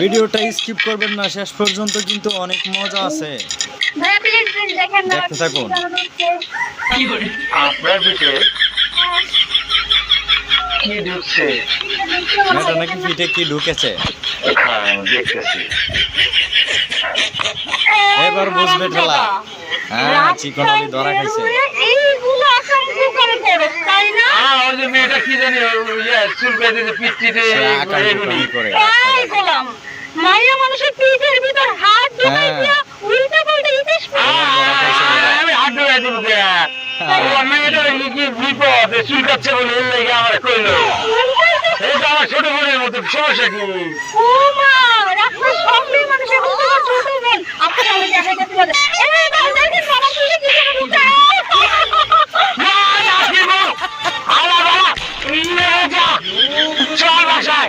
ভিডিওটা স্কিপ করবেন না শেষ পর্যন্ত কিন্তু অনেক মজা আছে। ভাইয়া প্লিজ প্লিজ দেখেন না দেখতে থাকুন। আপনার ভিতরে কি ঢুকছে? মেয়েটা নাকি ফিটে কি ঢুকেছে? হ্যাঁ দেখতেছি। এবার বুঝবে ঠেলা। হ্যাঁ চিকন আলি ধরা খাইছে। কি জানি ইয়ে, চুল বেঁধে পিটিতে মাইয়া মানুষের পিঠের ভিতর হাত উল্টা পাল্টা ইতিস আমি হাত ঢুকাই দিব কি বিপদ চুল কাচ্ছে বলে আমার কইল। আমার ছোট বোনের মতো সমস্যা কি? চল বাসায়।